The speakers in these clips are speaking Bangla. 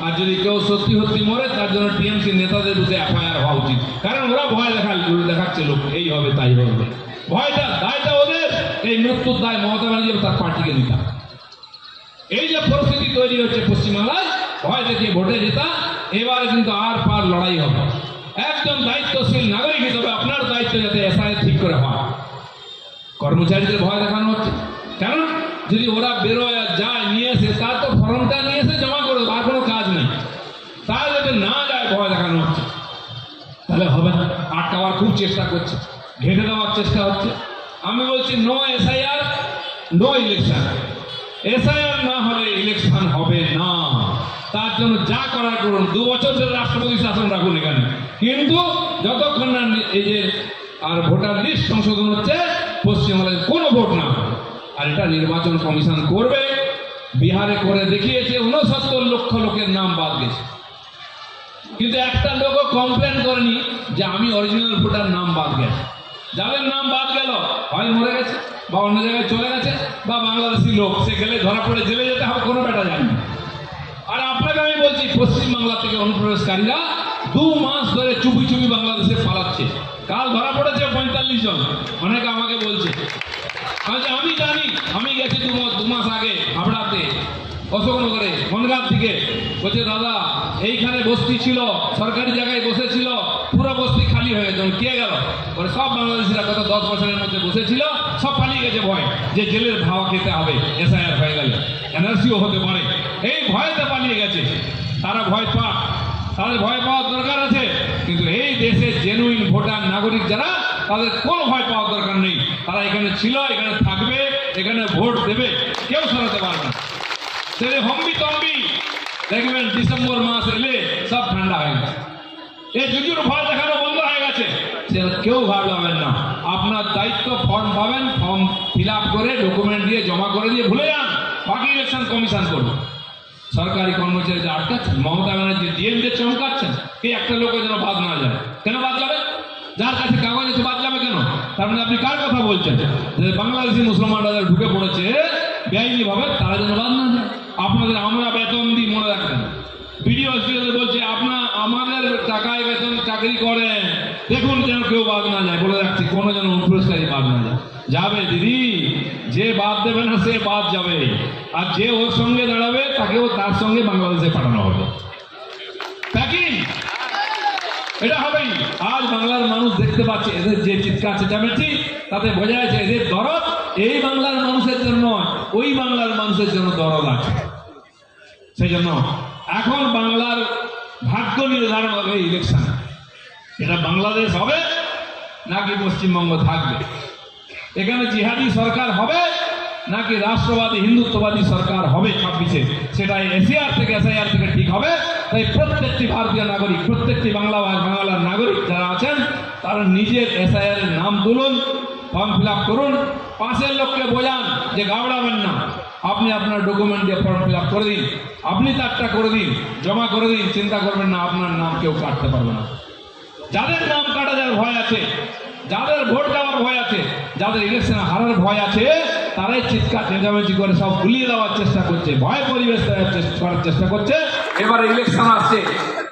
আর যদি কেউ সত্যি সত্যি মরে, তার জন্য টিএমসি নেতাদের বিরুদ্ধে এফআইআর হওয়া উচিত। কারণ ওরা ভয় দেখা দেখাচ্ছে লোক, এই হবে, তাই হবে। ভয়টা, দায়টা ওদের। এই মৃত্যুর দায় মমতা ব্যানার্জি তার পার্টিকে নিতে হবে। এই যে পরিস্থিতি তৈরি হচ্ছে পশ্চিমবাংলায়, ভয় দেখিয়ে ভোটে জেতা, এবারে কিন্তু আর পার লড়াই হবে। একজন দায়িত্বশীল নাগরিক হিসেবে আপনার দায়িত্ব যাতে এসআই ঠিক করে হয়। কর্মচারীদের ভয় দেখানো হচ্ছে। কেন যদি ওরা বেরোয় আর যায়, নিয়ে এসে, তার তো ফর্মটা নিয়ে এসে জমা করে আর কোনো কাজ নেই। তার যাতে না যায়, ভয় দেখানো হচ্ছে। তাহলে হবে না। আটকাবার খুব চেষ্টা করছে। ঘেটে দেওয়ার চেষ্টা হচ্ছে। আমি বলছি no SIR no election SIR না হলে ইলেকশন হবে না। তার জন্য যা করার করুন। দু বছর ধরে রাষ্ট্রপতি শাসন রাখুন এখানে। কিন্তু যতক্ষণ না এই যে, আর ভোটার লিস্ট সংশোধন হচ্ছে পশ্চিমবঙ্গে কোনো ভোট না। আর এটা নির্বাচন কমিশন করবে, বিহারে করে দেখিয়েছে উনসত্তর লক্ষ লোকের নাম বাদ গেছে। কিন্তু একটা লোকও কমপ্লেন করেনি যে আমি অরিজিনাল ভোটার নাম বাদ গেছে। যাদের নাম বাদ গেল, হয় মরে গেছে, বা অন্য জায়গায় চলে গেছে, বা বাংলাদেশি লোক, সে গেলে ধরা পড়ে জেলে যেতে হবে, কোনো ব্যাটা জানি আর আপনাকে আমি বলছি, পশ্চিমবাংলা থেকে অনুপ্রবেশকারীরা দু মাস ধরে চুপি চুপি বাংলাদেশে পালাচ্ছে। কাল ধরা পড়েছে পঁয়তাল্লিশ জন। অনেকে আমাকে বলছে আচ্ছা আমি জানি, আমি গেছি দু মাস আগে হাবড়াতে, অশোকনগরে, বনগাঁ থেকে। বলছে, দাদা, এইখানে বস্তি ছিল, সরকারি জায়গায় বসেছিল, পুরো বস্তি খালি হয়ে গেছে। কে গেল? পরে সব বাংলাদেশিরা গত দশ বছরের মধ্যে বসেছিল, সব পালিয়ে গেছে ভয়, যে জেলের ভাওয়া খেতে হবে, এসআইআর হয়ে গেলে। এনআরসিও হতে পারে। এই ভয়তে পালিয়ে গেছে। তারা ভয় পা তাদের ভয় পাওয়ার দরকার আছে। কিন্তু এই দেশের জেনুইন ভোটার, নাগরিক যারা তাদের কোনো ভয় পাওয়ার দরকার নেই। তারা এখানে ছিল, এখানে থাকবে, এখানে ভোট দেবে। কেউ সরাতে পারবে না। সেটা হম্বি তম্বি, দেখবেন ডিসেম্বর মাস এলে সব ঠান্ডা হয়ে গেছে। এই জুজুর ভয় দেখানো বন্ধ হয়ে গেছে। সেটা কেউ ভাববেন না। আপনার দায়িত্ব ফর্ম পাবেন ফর্ম ফিল করে ডকুমেন্ট দিয়ে জমা করে দিয়ে ভুলে যান। বাকি ইলেকশন কমিশন করবে। সরকারি কর্মচারীদের আটকাচ্ছেন মমতা ব্যানার্জি ডিএমদের চমকাচ্ছেন। এই একটা লোকের যেন বাদ না যায়। কেন বাদ যাবে? যার কাছে কাগজ আছে, বাদ মানে আপনি কার কথা বলছেন? বাংলাদেশি মুসলমানরা যারা ঢুকে পড়েছে বেআইনি ভাবে তারা যেন বাদ না যায়। আপনাদের আমরা বেতন দিই, মনে রাখবেন। ভিডিও বলছে আপনার আমাদের টাকায় বেতন চাকরি করেন। দেখুন যেন কেউ বাদ না যায়। বলে রাখছি, কোনো যেন অনুপ্রবেশকারী বাদ না যায়। যাবে, দিদি। যে বাদ দেবে না, সে বাদ যাবে। আর যে ওর সঙ্গে দাঁড়াবে, তাকেও তার সঙ্গে বাংলাদেশে পাঠানো হবে। প্যাকিং এটা হবেই। আজ বাংলার মানুষ দেখতে পাচ্ছে, এদের যে চিৎকার, চেঁচামেচি, তাতে বোঝা যাচ্ছে এদের দরদ এই বাংলার মানুষের জন্য ওই বাংলার মানুষের জন্য দরদ আছে। সেই জন্য এখন বাংলার ভাগ্য নির্ধারণ হবে ইলেকশন এটা বাংলাদেশ হবে নাকি পশ্চিমবঙ্গ থাকবে? এখানে জিহাদি সরকার হবে নাকি রাষ্ট্রবাদী, হিন্দুত্ববাদী সরকার হবে ছাব্বিশে সেটা এসিআর থেকে, এসআইআর থেকে ঠিক হবে। তাই প্রত্যেকটি ভারতীয় নাগরিক, প্রত্যেকটি বাংলা বাংলার নাগরিক যারা আছেন, তারা নিজের এসআইআর নাম তুলুন ফর্ম ফিল করুন, পাশের লোককে বোঝান যে ঘাবড়াবেন না। আপনি আপনার ডকুমেন্ট দিয়ে ফর্ম ফিল করে দিন, আপনি তারটা করে দিন, জমা করে দিন, চিন্তা করবেন না, আপনার নাম কেউ কাটতে পারবে না। যাদের নাম কাটা যার ভয় আছে, যাদের ভোট দেওয়ার ভয় আছে, যাদের ইলেকশনে হারার ভয় আছে, তারাই চিৎকার চেঁচামেচি করে সব ভুলিয়ে দেওয়ার চেষ্টা করছে, ভয় পরিবেশ করার চেষ্টা করছে এবার ইলেকশন আসছে।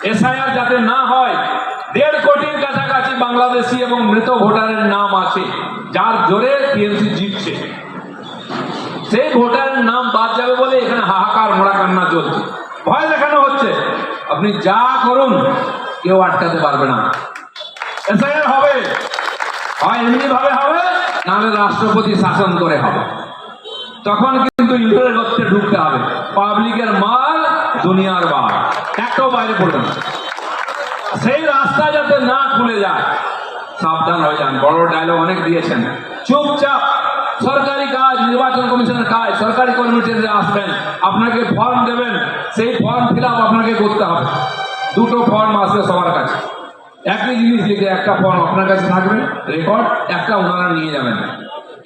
এসআইআর যাতে না হয়, দেড় কোটির কাছাকাছি বাংলাদেশি এবং মৃত ভোটারের নাম আছে, যার জোরে টিএমসি জিতছে। সেই ভোটারের নাম বাদ যাবে বলে এখানে হাহাকার মোড়া কান্না চলছে। ভয় দেখানো হচ্ছে। আপনি যা করুন, কেউ আটকাতে পারবে না। এসআইআর হবে। হয় এমনি ভাবে হবে, নাহলে রাষ্ট্রপতি শাসন করে হবে। তখন কিন্তু ইউরোপের গর্তে ঢুকতে হবে। পাবলিকের মাল দুনিয়ার বার একটাও বাইরে পড়বে না। সেই রাস্তা যাতে না খুলে যায়, সাবধান হয়ে যান। বড় ডায়লগ অনেক দিয়েছেন। চুপচাপ সরকারি কাজ, নির্বাচন কমিশনের কাজ, সরকারি কর্মচারীরা আসবেন, আপনাকে ফর্ম দেবেন, সেই ফর্ম ফিল আপনাকে করতে হবে। দুটো ফর্ম আসবে সবার কাছে। একই জিনিস লিখে একটা ফর্ম আপনার কাছে থাকবে রেকর্ড একটা ওনারা নিয়ে যাবেন।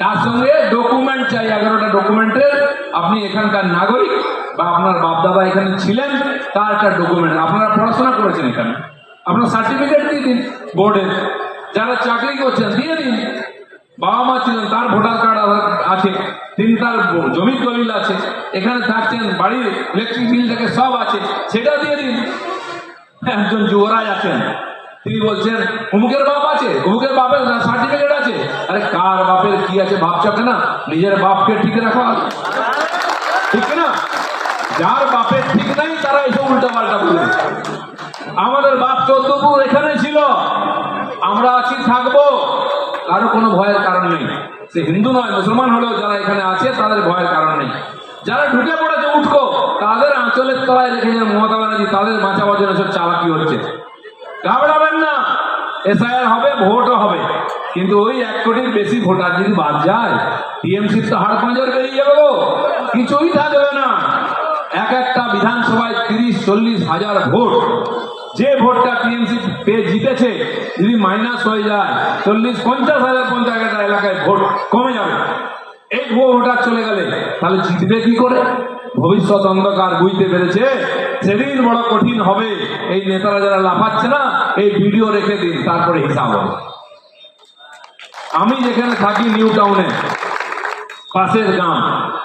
তার সঙ্গে ডকুমেন্ট চাই, এগারোটা ডকুমেন্টের আপনি এখানকার নাগরিক বা আপনার বাপদাদা এখানে ছিলেন, তার একটা ডকুমেন্ট আপনারা পড়াশোনা করেছেন এখানে। আপনার সার্টিফিকেট দিয়ে দিন বোর্ডের যারা চাকরি করছেন, দিয়ে দিন। বাবা মা ছিলেন, তার ভোটার কার্ড আছে। তিনটার ব- জমি দলিল আছে। এখানে থাকছেন, বাড়ির ইলেকট্রিক বিল থেকে সব আছে। সেটা দিয়ে দিন। একজন যুবরাজ আছেন। তিনি বলছেন, অমুকের বাপ আছে? অমুকের বাপের সার্টিফিকেট আছে? আরে, কার বাপের কি আছে ভাবছ না নিজের বাপকে ঠিক রাখা ঠিক না? যার বাপের ঠিক নাই, তারা এসব উল্টা পাল্টা বলে আমাদের বাপ চৌদ্দপুর এখানে ছিল। আমরা আছি, থাকব। কারও কোনো ভয়ের কারণ নেই। সে হিন্দু নয়, মুসলমান হলেও যারা এখানে আছে, তাদের ভয়ের কারণ নেই। যারা ঢুকে পড়েছে উঠকো, তাদের আঁচলের তলায় রেখেছেন মমতা ব্যানার্জি, তাদের বাঁচাবার জন্য সব চালাকি হচ্ছে। ঘাবড়াবেন না। এসআইআর হবে, ভোটও হবে। কিন্তু ওই এক কোটির বেশি ভোটার যদি বাদ যায়, টিএমসির তো হাড় পাঁজর বেরিয়ে যাবে কিছুই থাকবে না। এক একটা বিধানসভায় তিরিশ, চল্লিশ হাজার ভোট। যে ভোটটা টিএমসি পেয়ে জিতেছে, যদি মাইনাস হয়ে যায়, চল্লিশ, পঞ্চাশ হাজার পঞ্চাশ একটা এলাকায় ভোট কমে যাবে। এই ভোটার চলে গেলে, তাহলে জিতবে কি করে? ভবিষ্যৎ অন্ধকার বুঝতে পেরেছে? সেদিন বড় কঠিন হবে। এই নেতারা যারা লাফাচ্ছে না, এই ভিডিও রেখে দিন, তারপরে হিসাব হবে। আমি যেখানে থাকি, নিউ টাউনে, পাশের গ্রাম।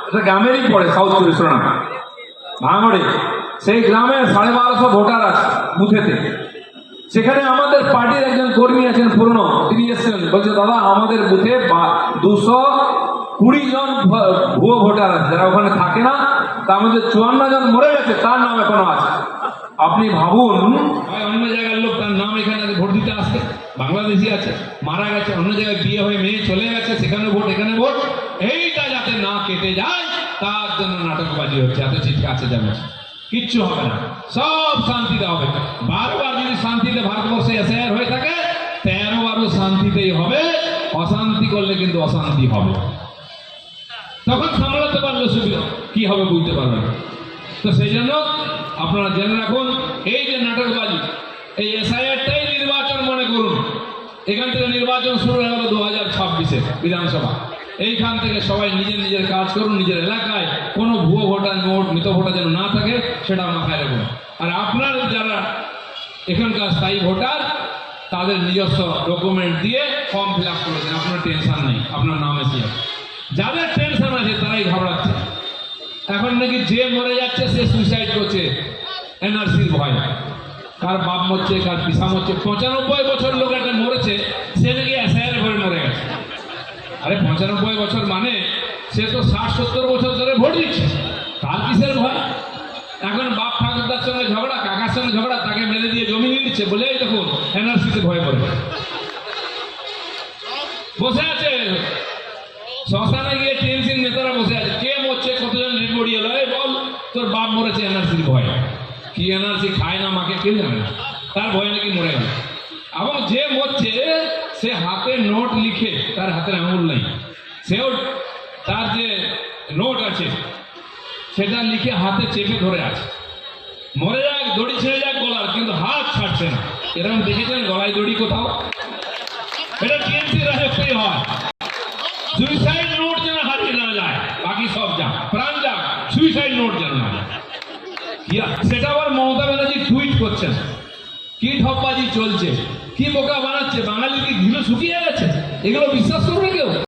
এটা গ্রামেরই পড়ে, সাউথ চব্বিশ পরগনা ভাঙড়ে। সেই গ্রামে সাড়ে বারোশো ভোটার আছে বুথেতে। সেখানে আমাদের পার্টির একজন কর্মী আছেন পুরনো, তিনি এসেছেন। বলছে, দাদা, আমাদের বুথে দুশো কুড়ি জন ভুয়ো ভোটার আছে। যারা ওখানে থাকে না, তার মধ্যে চুয়ান্ন জন মরে গেছে, তার নাম এখনও আছে। আপনি ভাবুন অন্য জায়গার লোক, তার নাম এখানে ভোট দিতে আসছে। বাংলাদেশি আছে, মারা গেছে, অন্য জায়গায় বিয়ে হয়ে মেয়ে চলে গেছে, সেখানে ভোট, এখানে ভোট। এইটা যাতে না কেটে যায় তার জন্য নাটকবাজি হচ্ছে, এত চিৎকার আছে যাবে কিচ্ছু হবে না। সব শান্তিতে হবে। বারবার যদি শান্তিতে ভারতবর্ষে এসআইআর হয়ে থাকে তেরো বারো শান্তিতেই হবে। অশান্তি করলে কিন্তু অশান্তি হবে। তখন সামলাতে পারলে সুবিধা। কি হবে বুঝতে পারবেন তো সেই জন্য আপনারা জেনে রাখুন, এই যে নাটকবাজি, এই এসআইআরটাই নির্বাচন মনে করুন। এখান থেকে নির্বাচন শুরু হয়ে গেল দু হাজার ছাব্বিশে বিধানসভা। এইখান থেকে সবাই নিজের নিজের কাজ করুন, নিজের এলাকায় কোনো ভুয়ো ভোটার নোট মৃত ভোটার যেন না থাকে, সেটা মাথায় রাখুন আর আপনার যারা এখানকার স্থায়ী ভোটার, তাদের নিজস্ব ডকুমেন্ট দিয়ে ফর্ম ফিল আপ করেছেন আপনার টেনশন নেই, আপনার নাম এসে যাদের টেনশন আছে, তারাই ঘাবড়াচ্ছে। এখন নাকি যে মরে যাচ্ছে, সে সুইসাইড করছে। এনআরসির ভয়। কার বাপ মরছে, কার পিসা মরছে। পঁচানব্বই বছর লোক একটা মরেছে সে নাকি এসআইয়ের ভয় মরে গেছে আরে পঁচানব্বই বছর মানে সে তো ষাট, সত্তর বছর ধরে ভোট দিচ্ছে। তার কিসের ভয়? এখন বাপ ঠাকুরদার সঙ্গে ঝগড়া, কাকার সঙ্গে ঝগড়া, তাকে মেরে দিয়ে জমি নিয়ে নিচ্ছে বলে দেখুন এনআরসিতে ভয় করে। বসে আছে। শ্মশানে গিয়ে টিএমসির নেতারা বসে আছে। কে মরছে, কতজন বডি এলো? এই বল, তোর বাপ মরেছে এনআরসির ভয়। কি এনআরসি খায় না মাকে কেউ জানে? না তার ভয় নাকি মরে গেল। এবং যে মরছে সে হাতে নোট লিখে তার হাতের আঙুল নেই। সেও তার যে নোট আছে, সেটা লিখে হাতে চেপে ধরে আছে। মরে যাক, দড়ি ছেড়ে যাক গলার, কিন্তু হাত ছাড়ছে না। এরকম দেখেছেন গলায় দড়ি কোথাও? এটা টিএমসি রাজত্বই হয়। সুইসাইড নোট যেন হারিয়ে না যায়, বাকি সব যা প্রাণ যাক সুইসাইড নোট যেন না যায়। সেটা আবার মমতা ব্যানার্জি টুইট করছেন। কি ঠপবাজি চলছে? কি বোকা বানাচ্ছে? বাঙালি কি ঘিলো শুকিয়ে গেছে? এগুলো বিশ্বাস করবে